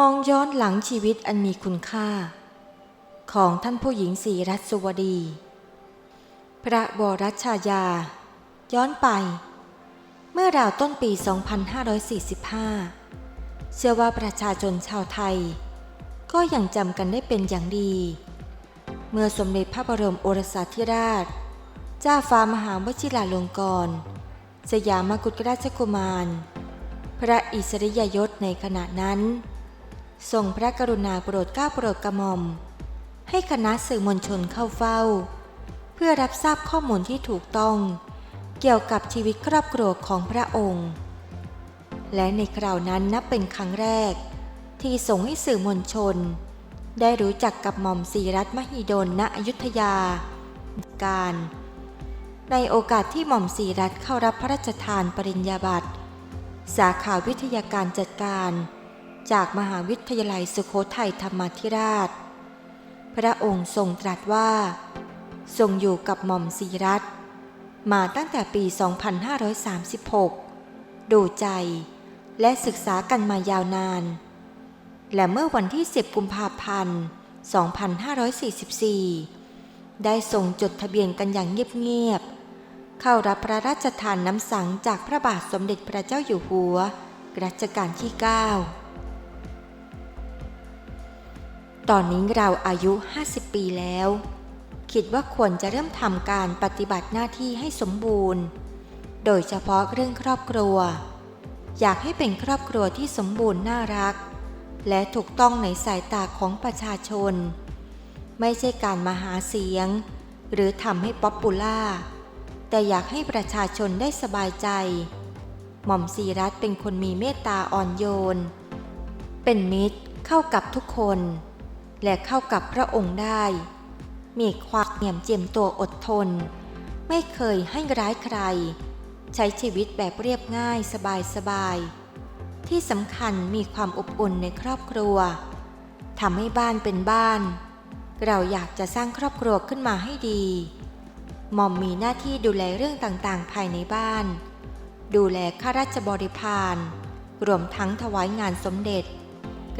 มองย้อนหลังชีวิตอันมีคุณค่า ของท่านผู้หญิงศรีรัตสุวดี พระบรชายา ย้อนไป เมื่อราวต้นปี 2545 เชื่อว่าประชาชนชาวไทย ก็ยังจำกันได้เป็นอย่างดี เมื่อสมเด็จพระบรมโอรสาธิราช เจ้าฟ้ามหาวชิราลงกรณสยามกุฎราชกุมาร พระอิสริยยศในขณะนั้น ทรงพระกรุณาโปรดเกล้าโปรดกระหม่อม ให้คณะสื่อมวลชนเข้าเฝ้า เพื่อรับทราบข้อมูลที่ถูกต้อง เกี่ยวกับชีวิตครอบครัวของพระองค์ และในคราวนั้นนับเป็นครั้งแรก ที่ส่งให้สื่อมวลชน ได้รู้จักกับหม่อมศรีรัตน์มหิดลณอยุธยา การ ในโอกาสที่หม่อมศรีรัตน์เข้ารับพระราชทานปริญญาบัตรสาขาวิทยาการจัดการ จากมหาวิทยาลัยสุโขทัยธรรมาธิราช พระองค์ทรงตรัสว่า ทรงอยู่กับหม่อมศรีรัตน์มาตั้งแต่ปี 2536 ดูใจและศึกษากันมายาวนาน และเมื่อวันที่ 10 กุมภาพันธ์ 2544 ได้ทรงจดทะเบียนกันอย่างเงียบๆ เข้ารับพระราชทานน้ำสังจากพระบาทสมเด็จพระเจ้าอยู่หัว รัชกาลที่ 9 ตอนนี้เราอายุ 50 ปีแล้ว คิดว่าควรจะเริ่มทำการปฏิบัติหน้าที่ให้สมบูรณ์ โดยเฉพาะเรื่องครอบครัว อยากให้เป็นครอบครัวที่สมบูรณ์น่ารัก และถูกต้องในสายตาของประชาชน ไม่ใช่การมาหาเสียง หรือทำให้ป๊อปปูล่า แต่อยากให้ประชาชนได้สบายใจ หม่อมศรีรัตน์เป็นคนมีเมตตาอ่อนโยน เป็นมิตรเข้ากับทุกคน และเข้ากับพระองค์ได้ มีความเหนี่ยมเจียมตัวอดทน ไม่เคยให้ร้ายใคร ใช้ชีวิตแบบเรียบง่ายสบายสบายๆที่สำคัญมีความอบอุ่นในครอบครัวทำให้บ้านเป็นบ้าน เราอยากจะสร้างครอบครัวขึ้นมาให้ดี หม่อมมีหน้าที่ดูแลเรื่องต่างๆ ภายในบ้าน ดูแลข้าราชบริพารรวมทั้งถวายงานสมเด็จ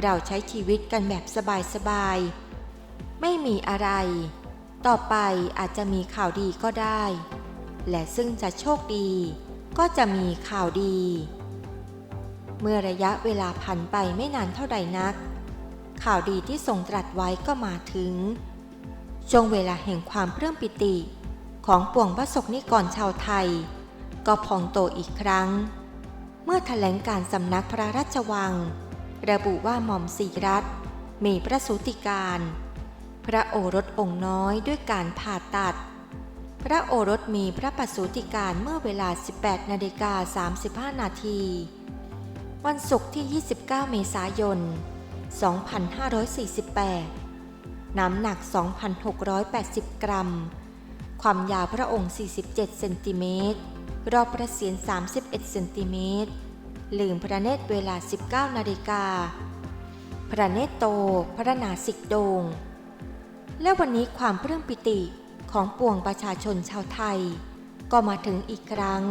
เราใช้ชีวิตกันแบบสบายๆ ไม่มีอะไร ต่อไปอาจจะมีข่าวดีก็ได้ และซึ่งจะโชคดี ก็จะมีข่าวดี เมื่อระยะเวลาผ่านไปไม่นานเท่าใดนัก ข่าวดีที่ทรงตรัสไว้ก็มาถึง ช่วงเวลาแห่งความเพื่มปิติ ของปวงพระศกนิกรชาวไทย ก็พองโตอีกครั้ง เมื่อถแถลงการสำนักพระราชวัง ระบุว่าหม่อมศรีรัตน์มีพระสูติการ พระโอรสองค์น้อยด้วยการผ่าตัด พระโอรสมีพระประสูติการเมื่อเวลา 18นาฬิกา35 นาที วันศุกร์ที่ 29 เมษายน 2548 น้ำหนัก 2,680 กรัม ความยาวพระองค์ 47 เซนติเมตร รอบพระเศียร31 เซนติเมตร ลืมพระเนตรเวลา 19 นาฬิกา พระเนตรโต พระนาสิกโดง และวันนี้ความปลื้มปิติของปวงประชาชนชาวไทย ก็มาถึงอีกครั้ง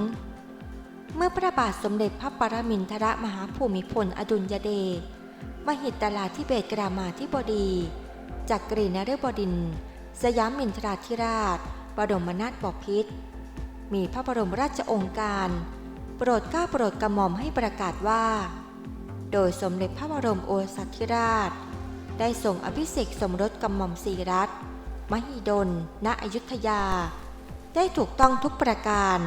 เมื่อพระบาทสมเด็จพระปรมินทรมหาภูมิพลอดุลยเดชมหิตลาธิเบศกรามาธิบดี จากกรีนฤบดิน สยามมินทราธิราชบรมนาถบพิตรมีพระบรมราชโองการ โปรดกล้าโปรดกระหม่อมให้ประกาศว่า โดยสมเด็จพระบรมโอรสาธิราช ได้ส่งอภิเษกสมรสกับหม่อมศรีรัตน์มหิดล ณ อยุธยา ได้ถูกต้องทุกประการ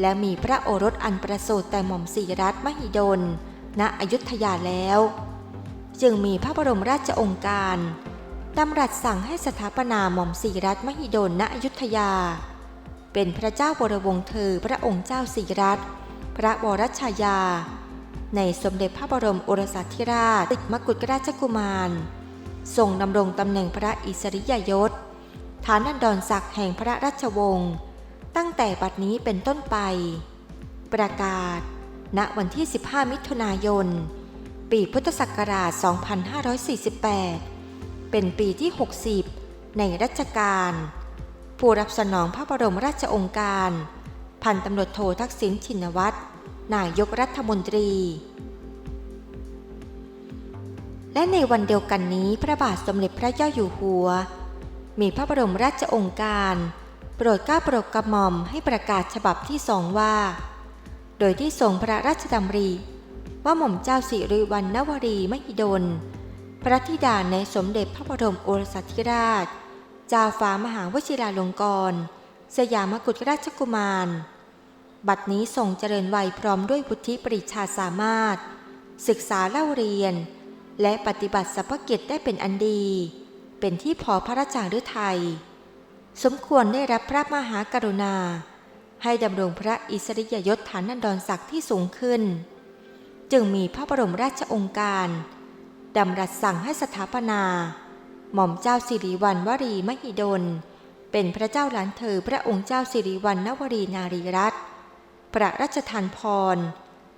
และมีพระโอรสอันประเสริแต่หม่อมศรีรัตน์มหิดล ณ อยุธยาแล้ว จึงมีพระบรมราชองค์การดำรัสสั่งให้สถาปนาหม่อมศรีรัตน์มหิดล ณ อยุธยา เป็นพระเจ้าบรวงเธอพระองค์เจ้าศรีรัตน์ พระวรชายา ในสมเด็จพระบรมโอรสาธิราชติดมกุฎราชกุมาร ทรงดำรงตำแหน่งพระอิสริยยศ ฐานันดรศักดิ์แห่งพระราชวงศ์ตั้งแต่บัดนี้เป็นต้นไป ประกาศ ณวันที่ 15 มิถุนายน ปีพุทธศักราช 2548 เป็นปีที่ 60 ในรัชกาลผู้รับสนองพระบรมราชองค์การ พันตำรวจโททักษิณชินวัตร นายกรัฐมนตรี และในวันเดียวกันนี้พระบาทสมเด็จพระเจ้าอยู่หัว มีพระบรมราชองค์การ โปรดเกล้าโปรดกระหม่อมให้ประกาศฉบับที่สองว่า โดยที่ทรงพระราชดำริว่าหม่อมเจ้าสิริวัณณวรีมหิดล พระธิดาในสมเด็จพระบรมโอรสาธิราช เจ้าฟ้ามหาวชิราลงกรณ์สยามกุฎราชกุมาร บัดนี้ทรงเจริญวัยพร้อมด้วยวุฒิปริชาสามารถ ศึกษาเล่าเรียน และปฏิบัติสัพพกิจได้เป็นอันดี เป็นที่พอพระราชาฤทัยสมควรได้รับพระมหากรุณา ให้ดำรงพระอิสริยยศฐานันดรศักดิ์ที่สูงขึ้น จึงมีพระบรมราชองค์การดำรัสสั่งให้สถาปนา หม่อมเจ้าสิริวัณวรีมหิดล เป็นพระเจ้าหลานเธอพระองค์เจ้าสิริวัณณวรีนารีรัตน์ ประราชทานพร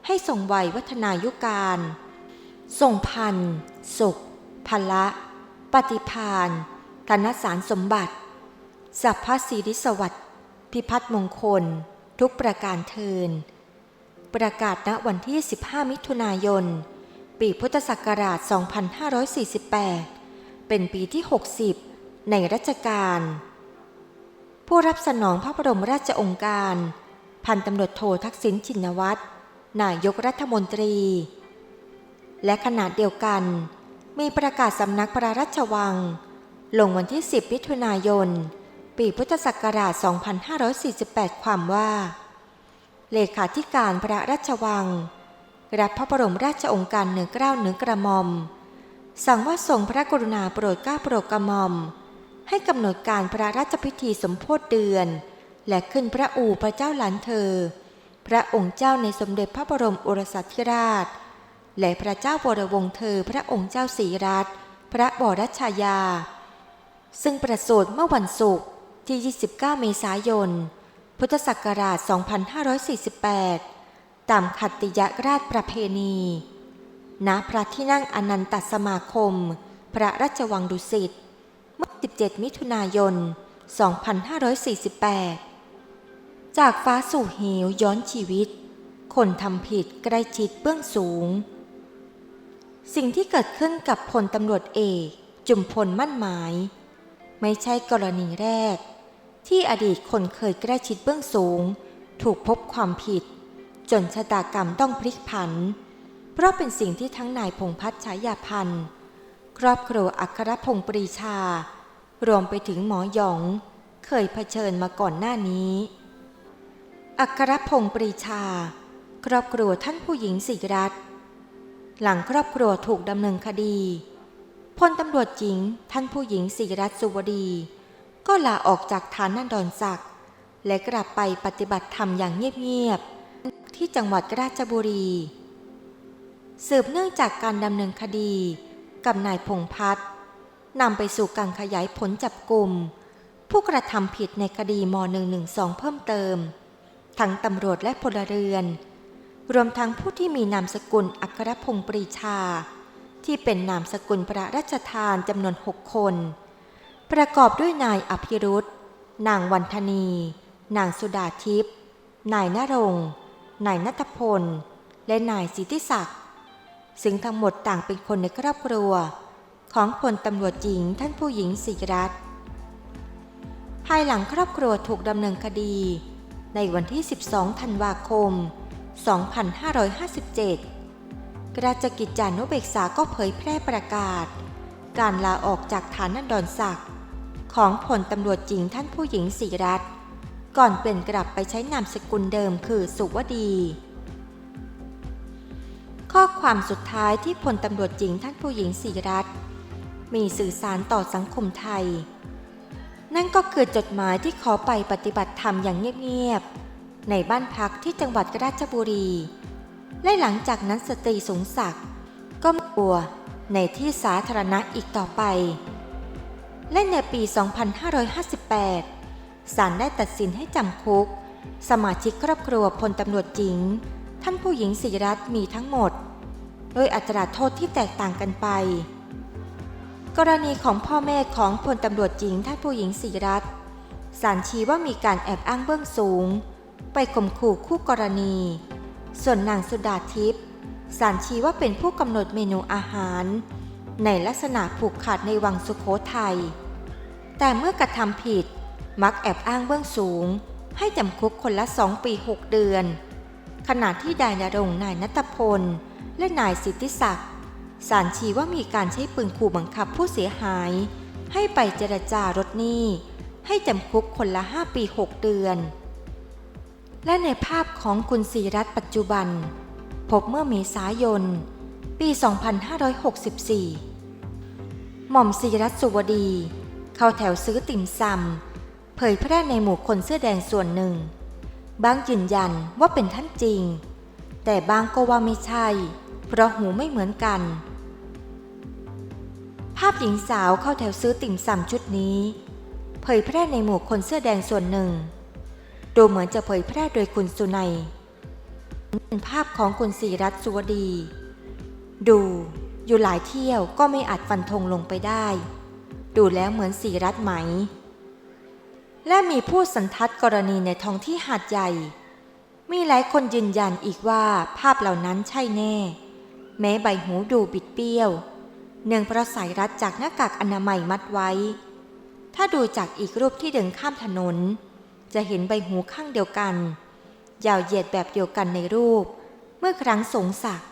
ให้ทรงวัยวัฒนายุการ ทรงพันสุขพละ ปฏิพานธนสารสมบัติ สัพพสีริสวัสดิ์พิพัฒน์มงคล ทุกประการเทิน ประกาศณวันที่ 15 มิถุนายน ปีพุทธศักราช 2548 เป็นปีที่ 60 ในรัชกาลผู้รับสนองพระบรมราชองค์การ พันตำรวจโททักษิณชินวัตรนายกรัฐมนตรี และขณะเดียวกัน มีประกาศสำนักพระราชวัง ลงวันที่ 10มิถุนายน ปีพุทธศักราช 2548 ความว่า เลขาธิการพระราชวัง รับพระบรมราชองค์การเหนือเกล้าเหนือกระหม่อม สั่งว่าทรงพระกรุณาโปรดเกล้าโปรดกระหม่อม ให้กำหนดการพระราชพิธีสมโพธิเดือน และขึ้นพระอู่พระเจ้าหลานเธอ พระองค์เจ้าในสมเด็จพระบรมโอรสาธิราช และพระเจ้าวรวงเธอพระองค์เจ้าศรีรัตพระบรชายา ซึ่งประสูติเมื่อวันศุกร์ที่ 29 เมษายน พุทธศักราช 2548 ตามขัตติยราชประเพณี ณ พระที่นั่งอนันตสมาคม พระราชวังดุสิต เมื่อ 17 มิถุนายน 2548 จากฟ้าสู่เหวย้อนชีวิต คนทำผิดใกล้ชิดเบื้องสูง สิ่งที่เกิดขึ้นกับพลตำรวจเอกจุมพลมั่นหมาย ไม่ใช่กรณีแรก ที่อดีตคนเคยใกล้ชิดเบื้องสูง ถูกพบความผิด จนชะตากรรมต้องพลิกผัน เพราะเป็นสิ่งที่ทั้งนายพงพัฒน์ฉายาพันธ์ครอบครัวอัครพงศ์ปรีชา รวมไปถึงหมอหยอง เคยเผชิญมาก่อนหน้านี้ อัครพงศ์ปรีชา ครอบครัวท่านผู้หญิงสิรัตน์หลังครอบครัวถูกดำเนินคดีพลตำรวจหญิงท่านผู้หญิงสิรัตน์สุวดี ก็ลาออกจากฐานนันดรศักดิ์และกลับไปปฏิบัติธรรมอย่างเงียบๆที่จังหวัดราชบุรี สืบเนื่องจากการดำเนินคดีกับนายพงพัฒน์นำไปสู่การขยายผลจับกลุ่มผู้กระทำผิดในคดีม .112 เพิ่มเติม ทั้งตำรวจและพลเรือน รวมทั้งผู้ที่มีนามสกุลอัครพงศ์ปรีชา ที่เป็นนามสกุลพระราชทานจำนวนหกคน ประกอบด้วยนายอภิรุธนางวันธนี นางสุดาทิพย์นายนรงนายนัทพล และนายสิทธิศักดิ์ซึ่งทั้งหมดต่างเป็นคนในครอบครัว ของพลตำรวจหญิงท่านผู้หญิงศิรัตน์ภายหลังครอบครัวถูกดำเนินคดี ในวันที่ 12 ธันวาคม 2557 ราชกิจจานุเบกษาก็เผยแพร่ประกาศ การลาออกจากฐานันดรศักดิ์ของพลตำรวจหญิงท่านผู้หญิงศิรัตน์ก่อนเปลี่ยนกลับไปใช้นามสกุลเดิมคือสุวดี ข้อความสุดท้ายที่พลตำรวจหญิงท่านผู้หญิงศิรัตน์มีสื่อสารต่อสังคมไทย นั่นก็คือจดหมายที่ขอไปปฏิบัติธรรมอย่างเงียบๆในบ้านพักที่จังหวัดราชบุรี และหลังจากนั้นสตรีสงศักดิ์ก็มกลัวในที่สาธารณะอีกต่อไป และในปี 2558 ศาลได้ตัดสินให้จำคุก สมาชิกครอบครัวพลตำรวจหญิง ท่านผู้หญิงศิรัตมีทั้งหมด โดยอัตราโทษที่แตกต่างกันไป กรณีของพ่อแม่ของพลตำรวจหญิงท่านผู้หญิงศิรัตน์ศาลชี้ว่ามีการแอบอ้างเบื้องสูง ไปข่มขู่คู่กรณี ส่วนนางสุดาทิพย์ศาลชี้ว่าเป็นผู้กำหนดเมนูอาหาร ในลักษณะผูกขาดในวังสุโขทัย แต่เมื่อกระทำผิดมักแอบอ้างเบื้องสูง ให้จำคุกคนละสองปีหกเดือน ขณะที่นายนรงนายนัตพล และนายสิทธิศักดิ์ สารชี้ว่ามีการใช้ปืนขู่บังคับผู้เสียหาย ให้ไปเจรจารถหนี้ ให้จำคุกคนละ 5 ปี 6 เดือน และในภาพของคุณศรีรัตปัจจุบัน พบเมื่อเมษายน ปี 2564 หม่อมศรีรัตสุวดี เข้าแถวซื้อติ่มซำเผยแพร่ในหมู่คนเสื้อแดงส่วนหนึ่ง บางยืนยันว่าเป็นท่านจริง แต่บางก็ว่าไม่ใช่ เพราะหูไม่เหมือนกัน ภาพหญิงสาวเข้าแถวซื้อติ่มซำชุดนี้ เผยแพร่ในหมู่คนเสื้อแดงส่วนหนึ่ง ดูเหมือนจะเผยแพร่โดยคุณสุนัยเป็นภาพของคุณศรีรัตน์สุวดี ดูอยู่หลายเที่ยวก็ไม่อาจฟันธงลงไปได้ ดูแล้วเหมือนศรีรัตน์ไหม และมีผู้สันทัดกรณีในท้องที่หาดใหญ่ มีหลายคนยืนยันอีกว่าภาพเหล่านั้นใช่แน่ แม้ใบหูดูบิดเบี้ยว เนื่องเพราะสายรัดจากหน้ากากอนามัยมัดไว้ ถ้าดูจากอีกรูปที่เดินข้ามถนน จะเห็นใบหูข้างเดียวกัน ยาวเหยียดแบบเดียวกันในรูป เมื่อครั้งสงศักดิ์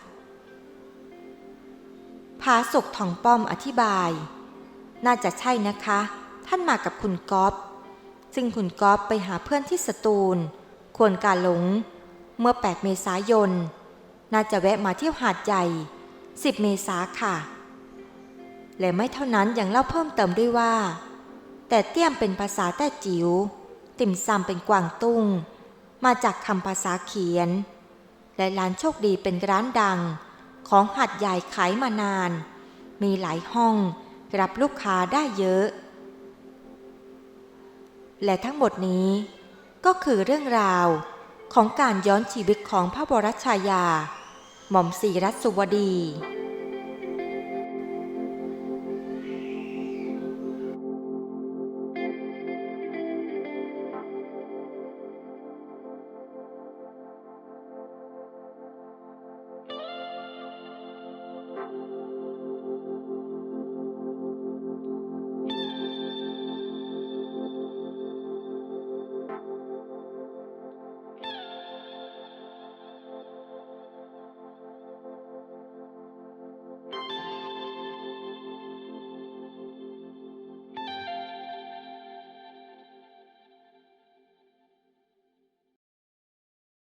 ผาศกทองป้อมอธิบาย น่าจะใช่นะคะ ท่านมากับคุณก๊อฟซึ่งคุณก๊อฟไปหาเพื่อนที่สตูล ควรการหลง เมื่อ 8 เมษายน น่าจะแวะมาเที่ยวหาดใหญ่ 10 เมษาค่ะ และไม่เท่านั้นยังเล่าเพิ่มเติมด้วยว่า แต่เตี้ยมเป็นภาษาแต้จิ๋วติ่มซำเป็นกวางตุ้ง มาจากคำภาษาเขียน และร้านโชคดีเป็นร้านดัง ของหัดใหญ่ขายมานาน มีหลายห้องรับลูกค้าได้เยอะ และทั้งหมดนี้ก็คือเรื่องราวของการย้อนชีวิตของพระบรชายา หม่อมศรีรัตสุวดี